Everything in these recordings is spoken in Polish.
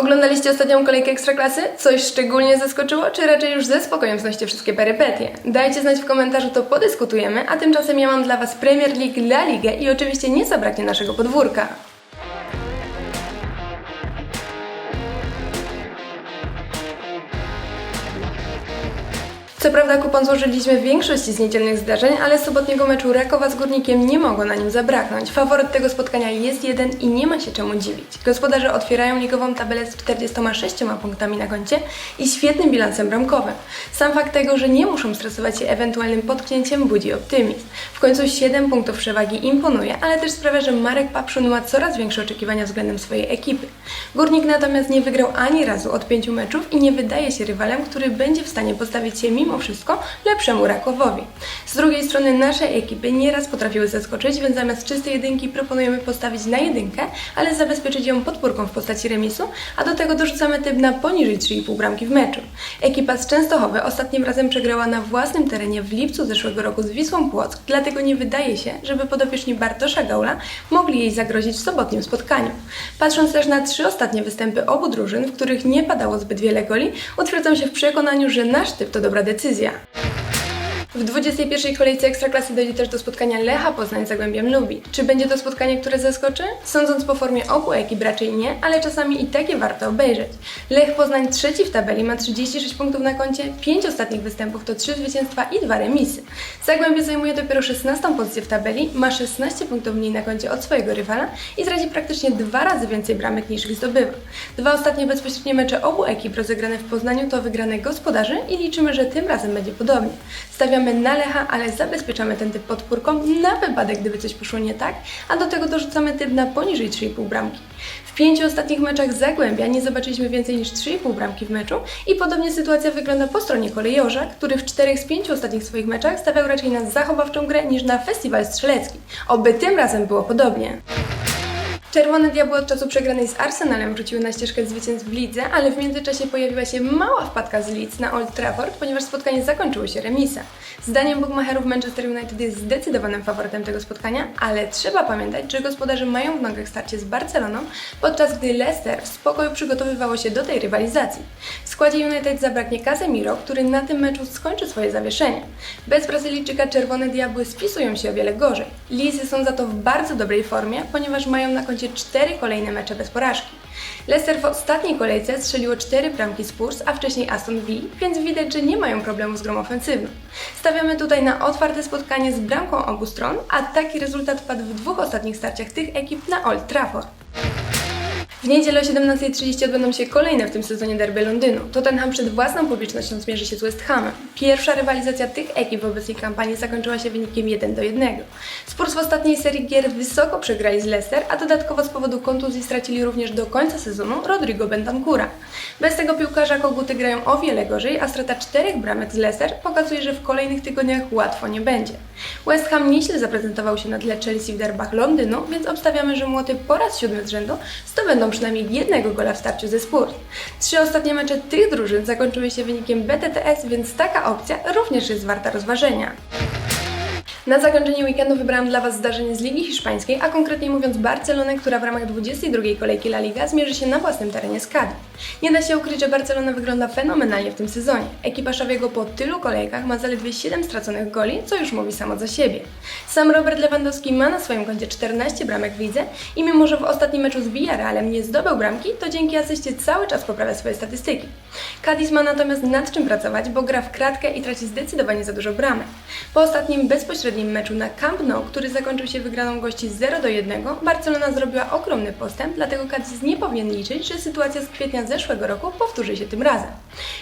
Oglądaliście ostatnią kolejkę Ekstraklasy? Coś szczególnie zaskoczyło, czy raczej już ze spokojem znosicie wszystkie perypetie? Dajcie znać w komentarzu, to podyskutujemy, a tymczasem ja mam dla Was Premier League, La Ligę i oczywiście nie zabraknie naszego podwórka. Co prawda kupon złożyliśmy w większości z niedzielnych zdarzeń, ale sobotniego meczu Rakowa z Górnikiem nie mogło na nim zabraknąć. Faworyt tego spotkania jest jeden i nie ma się czemu dziwić. Gospodarze otwierają ligową tabelę z 46 punktami na koncie i świetnym bilansem bramkowym. Sam fakt tego, że nie muszą stresować się ewentualnym potknięciem budzi optymizm. W końcu 7 punktów przewagi imponuje, ale też sprawia, że Marek Papszun ma coraz większe oczekiwania względem swojej ekipy. Górnik natomiast nie wygrał ani razu od pięciu meczów i nie wydaje się rywalem, który będzie w stanie postawić się mimo wszystko lepszemu Rakowowi. Z drugiej strony nasze ekipy nieraz potrafiły zaskoczyć, więc zamiast czystej jedynki proponujemy postawić na jedynkę, ale zabezpieczyć ją podpórką w postaci remisu, a do tego dorzucamy typ na poniżej 3,5 bramki w meczu. Ekipa z Częstochowy ostatnim razem przegrała na własnym terenie w lipcu zeszłego roku z Wisłą Płock, dlatego nie wydaje się, żeby podopieczni Bartosza Gaula mogli jej zagrozić w sobotnim spotkaniu. Patrząc też na trzy ostatnie występy obu drużyn, w których nie padało zbyt wiele goli, utwierdzam się w przekonaniu, że nasz typ to dobra decyzja. W 21. kolejce Ekstraklasy dojdzie też do spotkania Lecha Poznań z Zagłębiem Lubi. Czy będzie to spotkanie, które zaskoczy? Sądząc po formie obu ekip raczej nie, ale czasami i takie warto obejrzeć. Lech Poznań trzeci w tabeli ma 36 punktów na koncie, 5 ostatnich występów to 3 zwycięstwa i 2 remisy. Zagłębie zajmuje dopiero 16 pozycję w tabeli, ma 16 punktów mniej na koncie od swojego rywala i zradzi praktycznie dwa razy więcej bramek niż ich zdobywa. Dwa ostatnie bezpośrednie mecze obu ekip rozegrane w Poznaniu to wygrane gospodarzy i liczymy, że tym razem będzie podobnie. Stawiamy na Lecha, ale zabezpieczamy ten typ podpórką na wypadek, gdyby coś poszło nie tak, a do tego dorzucamy typ na poniżej 3,5 bramki. W pięciu ostatnich meczach Zagłębia nie zobaczyliśmy więcej niż 3,5 bramki w meczu i podobnie sytuacja wygląda po stronie kolejorza, który w czterech z pięciu ostatnich swoich meczach stawiał raczej na zachowawczą grę niż na festiwal strzelecki. Oby tym razem było podobnie. Czerwone Diabły od czasu przegranej z Arsenalem wróciły na ścieżkę zwycięstw w lidze, ale w międzyczasie pojawiła się mała wpadka z Leeds na Old Trafford, ponieważ spotkanie zakończyło się remisem. Zdaniem bookmacherów Manchester United jest zdecydowanym faworytem tego spotkania, ale trzeba pamiętać, że gospodarze mają w nogach starcie z Barceloną, podczas gdy Leicester w spokoju przygotowywało się do tej rywalizacji. W składzie United zabraknie Casemiro, który na tym meczu skończy swoje zawieszenie. Bez Brazylijczyka Czerwone Diabły spisują się o wiele gorzej. Lizy są za to w bardzo dobrej formie, ponieważ mają na koncie cztery kolejne mecze bez porażki. Leicester w ostatniej kolejce strzeliło cztery bramki Spurs, a wcześniej Aston Villa, więc widać, że nie mają problemu z grą ofensywną. Stawiamy tutaj na otwarte spotkanie z bramką obu stron, a taki rezultat padł w dwóch ostatnich starciach tych ekip na Old Trafford. W niedzielę o 17.30 odbędą się kolejne w tym sezonie derby Londynu. Tottenham przed własną publicznością zmierzy się z West Hamem. Pierwsza rywalizacja tych ekip w obecnej kampanii zakończyła się wynikiem 1 do 1. Spurs w ostatniej serii gier wysoko przegrali z Leicester, a dodatkowo z powodu kontuzji stracili również do końca sezonu Rodrigo Bentancura. Bez tego piłkarza koguty grają o wiele gorzej, a strata czterech bramek z Leicester pokazuje, że w kolejnych tygodniach łatwo nie będzie. West Ham nieźle zaprezentował się na tle Chelsea w derbach Londynu, więc obstawiamy, że młoty po raz siódmy z rzędu zdobędą przynajmniej jednego gola w starciu ze Spurs. Trzy ostatnie mecze tych drużyn zakończyły się wynikiem BTTS, więc taka opcja również jest warta rozważenia. Na zakończenie weekendu wybrałam dla Was zdarzenie z Ligi Hiszpańskiej, a konkretnie mówiąc Barcelonę, która w ramach 22 kolejki La Liga zmierzy się na własnym terenie z Cadiz. Nie da się ukryć, że Barcelona wygląda fenomenalnie w tym sezonie. Ekipa Szawiego po tylu kolejkach ma zaledwie 7 straconych goli, co już mówi samo za siebie. Sam Robert Lewandowski ma na swoim koncie 14 bramek w lidze i mimo, że w ostatnim meczu z Villarrealem nie zdobył bramki, to dzięki asyście cały czas poprawia swoje statystyki. Cadiz ma natomiast nad czym pracować, bo gra w kratkę i traci zdecydowanie za dużo bramek. Po ostatnim bezpośrednim meczu na Camp Nou, który zakończył się wygraną gości 0 do 1, Barcelona zrobiła ogromny postęp, dlatego Cadiz nie powinien liczyć, że sytuacja z kwietnia zeszłego roku powtórzy się tym razem.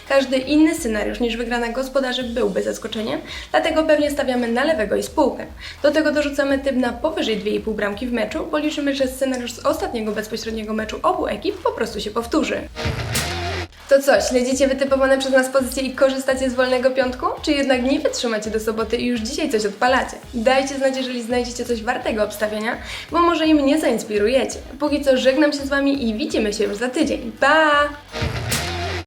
Każdy inny scenariusz niż wygrana gospodarzy byłby zaskoczeniem, dlatego pewnie stawiamy na lewego i spółkę. Do tego dorzucamy typ na powyżej 2,5 bramki w meczu, bo liczymy, że scenariusz z ostatniego bezpośredniego meczu obu ekip po prostu się powtórzy. To co, śledzicie wytypowane przez nas pozycje i korzystacie z wolnego piątku? Czy jednak nie wytrzymacie do soboty i już dzisiaj coś odpalacie? Dajcie znać, jeżeli znajdziecie coś wartego obstawiania, bo może i mnie zainspirujecie. Póki co żegnam się z Wami i widzimy się już za tydzień. Pa!